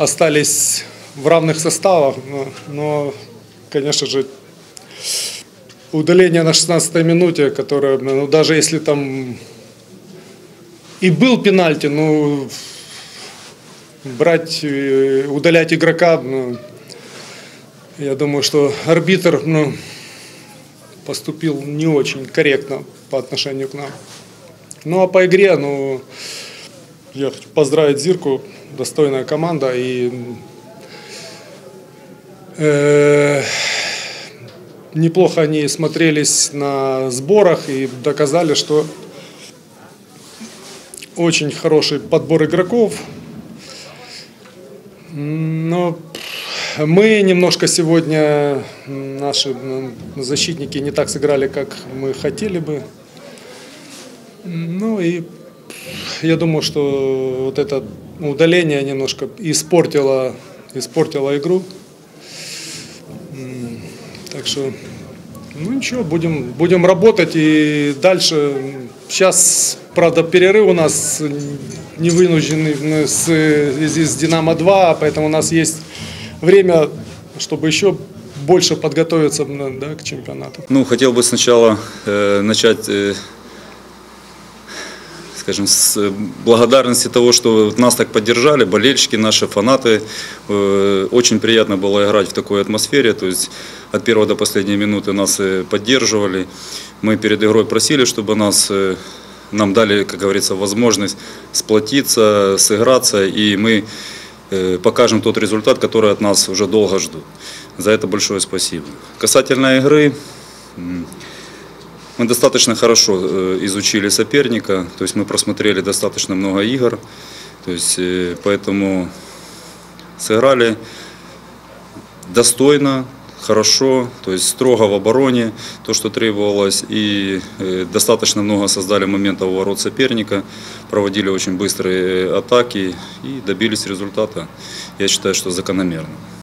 остались в равных составах, но, но конечно же, удаление на 16 минуте, которое, ну, даже если там и был пенальти, ну, брать, удалять игрока, ну, я думаю, что арбитр ну, поступил не очень корректно по отношению к нам. Ну а по игре, ну, я хочу поздравить Зирку, достойная команда и э, неплохо они смотрелись на сборах и доказали, что очень хороший подбор игроков. Но мы немножко сегодня, наши защитники не так сыграли, как мы хотели бы. Ну и я думаю, что вот это удаление немножко испортило, испортило игру. Так что, ну ничего, будем, будем работать и дальше. Сейчас, правда, перерыв у нас не вынужденный с, из Динамо-2, поэтому у нас есть время, чтобы еще больше подготовиться да, к чемпионату. Ну, хотел бы сначала э, начать э, скажем, с благодарности того, что нас так поддержали, болельщики, наши фанаты. Э, очень приятно было играть в такой атмосфере, то есть от первого до последней минуты нас э, поддерживали. Мы перед игрой просили, чтобы нас э, нам дали, как говорится, возможность сплотиться, сыграться, и мы покажем тот результат, который от нас уже долго ждут. За это большое спасибо. Касательно игры, мы достаточно хорошо э, изучили соперника, то есть мы просмотрели достаточно много игр, то есть э, поэтому сыграли достойно, хорошо, то есть строго в обороне, то, что требовалось, и э, достаточно много создали моментов у ворот соперника, проводили очень быстрые атаки и добились результата, я считаю, что закономерно.